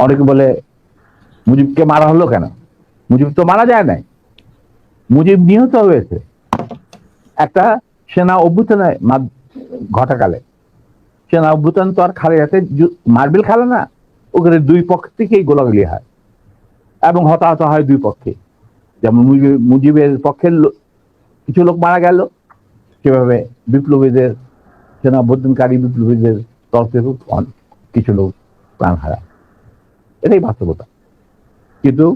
অনেকে বলে মুজিবকে মারা হলো কেন মুজিব তো মারা যায় নাই মুজিব নিহত হয়েছে একটা সেনা অভ্যুত্থানে ঘটাকালে সেনা অভ্যুত্থান তো আর খালে যাতে মার্বেল খেলে না ওখানে দুই পক্ষ থেকেই গোলাগুলি হয় এবং হতাহত হয় দুই পক্ষে যেমন মুজিব- মুজিবের পক্ষের কিছু লোক মারা গেল সেভাবে বিপ্লবীদের সেনা অভ্যুত্থানকারী বিপ্লবীদের তরফ থেকে কিছু লোক প্রাণ হারায় এটাই বাস্তবতা। কিন্তু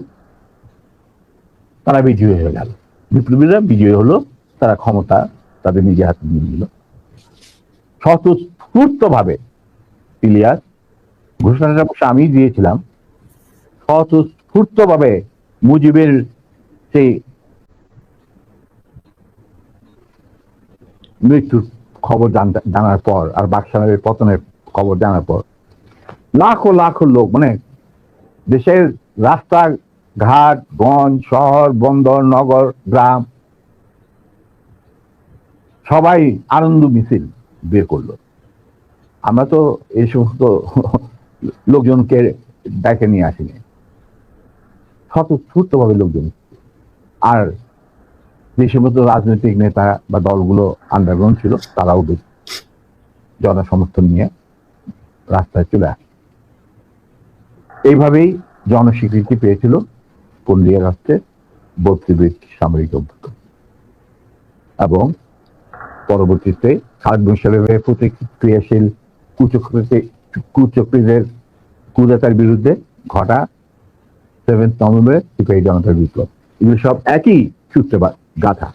তারা বিজয়ী হয়ে গেল। বিপ্লবীরা বিজয়ী হলো, তারা ক্ষমতা তাদের নিজের হাতে নিয়ে নিল। স্বতঃস্ফূর্ত ভাবে ইলিয়াস ঘোষণাটা অবশ্য আমি দিয়েছিলাম স্বতঃস্ফূর্ত ভাবে মুজিবের সেই মৃত্যুর খবর জানার পর, আর বাকশালের পতনের খবর জানার পর, লাখো লাখো লোক মানে দেশের রাস্তা ঘাট গঞ্জ, শহর, বন্দর, নগর, গ্রাম, সবাই আনন্দ মিছিল বের করল। আমরা তো এই সমস্ত লোকজনকে ডেকে নিয়ে আসিনি। স্বতঃস্ফূর্ত ভাবে লোকজন। আর যে সমস্ত রাজনৈতিক নেতা বা দলগুলো আন্ডারগ্রাউন্ড ছিল, তারাও জনসমর্থন নিয়ে রাস্তায় চলে আসে এইভাবেই জনস্বীকৃতি পেয়েছিল পন্ডিয়া রাষ্ট্রের বত্রিবিদ সামরিক অভ্যুত্থান। এবং পরবর্তীতে খালেদ মুশারফের প্রতিক্রিয়াশীল কুচক্রীতে কুচক্রীদের কুদাতার বিরুদ্ধে ঘটা সেভেন্থ নভেম্বর সিপাহী জনতার বিপ্লব। এগুলো সব একই সূত্রে গাথা